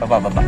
Baba, baba.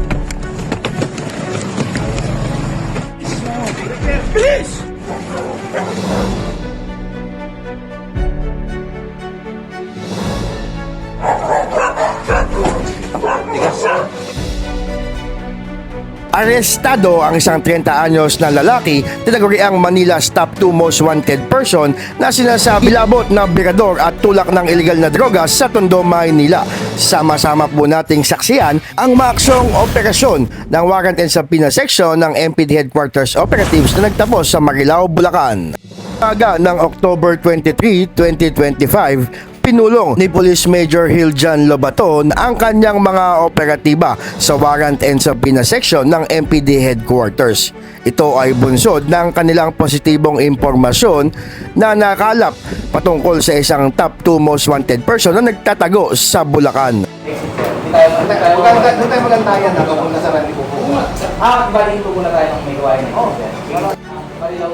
Arestado ang isang 30 anyos na lalaki, tinaguriang Manila's top 2 most wanted person na sinasabi labot na birador at tulak ng illegal na droga sa Tondo, Maynila. Sama-sama po nating saksiyan ang maaksyong operasyon ng Warrant and Subpoena Section ng MPD Headquarters Operatives na nagtapos sa Marilao, Bulacan. Aga ng October 23, 2025, pinulong ni Police Major Hiljan Lobaton ang kanyang mga operatiba sa Warrant and Subpoena Section ng MPD Headquarters. Ito ay bunsod ng kanilang positibong impormasyon na nakalap patungkol sa isang top 2 most wanted person na nagtatago sa Bulacan. Doon tayo ito muna tayo ng may gawain. Oo. Bali lang.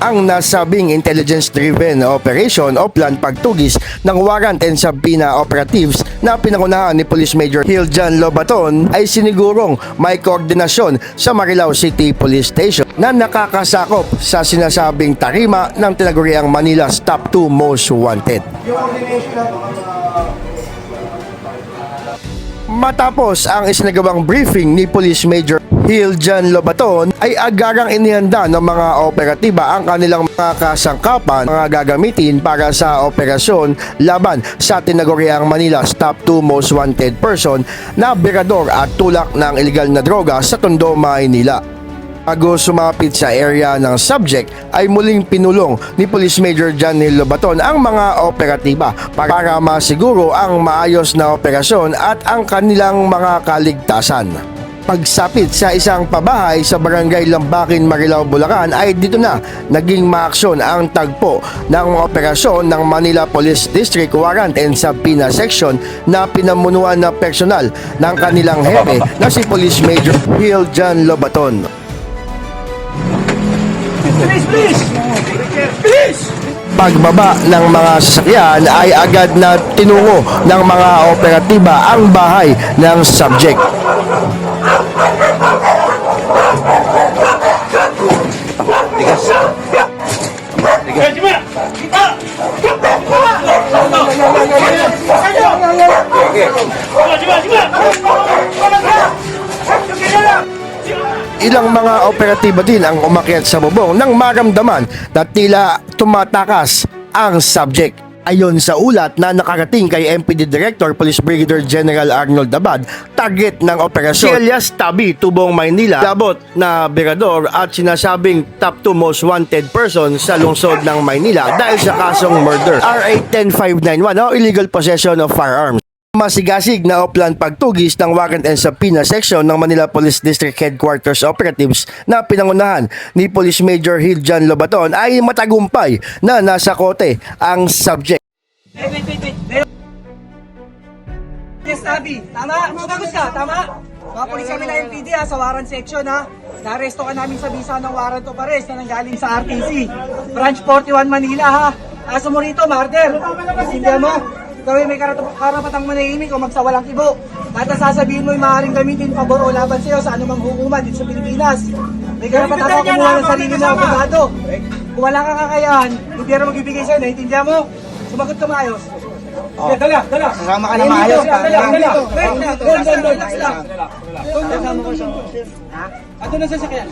Ang nasabing intelligence-driven operation o plan pagtugis ng warrant and subpoena operatives na pinangunahan ni Police Major Hiljan Lobaton ay sinigurong may koordinasyon sa Marilao City Police Station na nakakasakop sa sinasabing tarima ng tinaguriang Manila's top 2 most wanted. Yung Matapos ang isinagawang briefing ni Police Major Hiljan Lobaton ay agarang inihanda ng mga operatiba ang kanilang mga kasangkapan mga gagamitin para sa operasyon laban sa tinaguriang Manila's top 2 most wanted person na birador at tulak ng illegal na droga sa Tondo, Maynila. Bago sumapit sa area ng subject ay muling pinulong ni Police Major John Lobaton ang mga operatiba para masiguro ang maayos na operasyon at ang kanilang mga kaligtasan. Pagsapit sa isang pabahay sa barangay Lambakin, Marilao, Bulacan ay dito na naging maaksyon ang tagpo ng operasyon ng Manila Police District Warrant and Subpoena Section na pinamunuan na personal ng kanilang hepe na si Police Major Hill John Lobaton. Pagbaba ng mga sasakyan ay agad na tinungo ng mga operatiba ang bahay ng subject. Ilang mga operatiba din ang umakyat sa bubong nang maramdaman na tila tumatakas ang subject. Ayon sa ulat na nakarating kay MPD Director Police Brigadier General Arnold Dabad, target ng operasyon si alias Tabi, Tubong, Maynila, labot na birador at sinasabing top 2 most wanted person sa lungsod ng Maynila dahil sa kasong murder. RA 10591 o illegal possession of firearms. Masigasig na oplan pagtugis ng Warrant and Subpoena Section ng Manila Police District Headquarters Operatives na pinangunahan ni Police Major Hiljan Lobaton ay matagumpay na nasa kote ang subject. Wait, wait, wait, wait. Yes, Tabi. Tama? Sumagot ka, tama? Mga polis kami MPD ha, sa warrant section ha. Naresto ka namin sa bisa ng warrant of arrest na nanggaling sa RTC. Branch 41 Manila ha. Kaso mo rito, murder. Intindihan mo? Ikaw ay may karap- karapatang manahimik o magsawalang ibo. Lahat na sasabihin mo ay maaaring gamitin pabor o laban sa'yo sa anumang hukuman dito sa Pilipinas. May karapatan ka kumuha ng sarili mo abogado. Kung wala kang kakayahan, hindi na magbibigay sa'yo, naiintindihan mo? Sumagot ka maayos. Oh. Dala, dala. Kasama ka na maayos. Dala, dala, dala. Wait, na, doon, doon, doon. Relax lang. Doon, kasama Ato na sasakyan.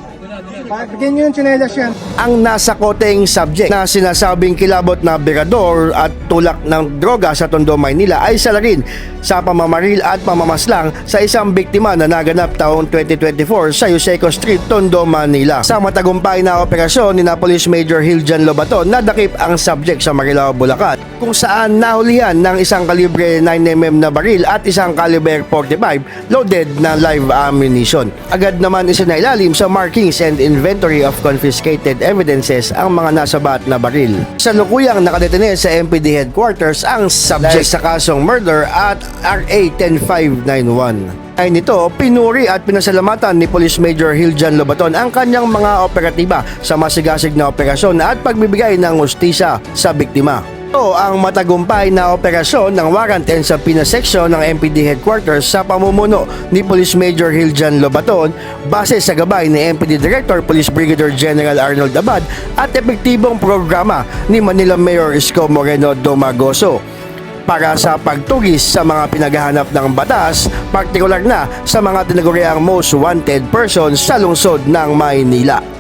Bigyan nyo yung chinelas yan. ang nasa koteng subject na sinasabing kilabot na birador at tulak ng droga sa Tondo, Maynila ay salarin sa pamamaril at pamamaslang sa isang biktima na naganap taong 2024 sa Yuseco Street, Tondo, Manila. Sa matagumpay na operasyon ni na Police Major Hiljan Lobaton nadakip ang subject sa Marilao, Bulacan kung saan nahulihan ng isang kalibre 9mm na baril at isang caliber 45 loaded na live ammunition. Agad naman isinailalim sa markings and inventory of confiscated evidences ang mga nasabat na baril. Sa lukuyang nakadetene sa MPD headquarters ang subject sa kasong murder at RA 10591. Ay nito, pinuri at pinasalamatan ni Police Major Hiljan Lobaton ang kanyang mga operatiba sa masigasig na operasyon at pagbibigay ng ustisya sa biktima. Ito ang matagumpay na operasyon ng warrant and subpoena ng MPD headquarters sa pamumuno ni Police Major Hiljan Lobaton base sa gabay ni MPD Director Police Brigadier General Arnold Abad at epektibong programa ni Manila Mayor Isko Moreno Domagoso para sa pagtugis sa mga pinaghahanap ng batas, partikular na sa mga tinaguriang most wanted persons sa lungsod ng Maynila.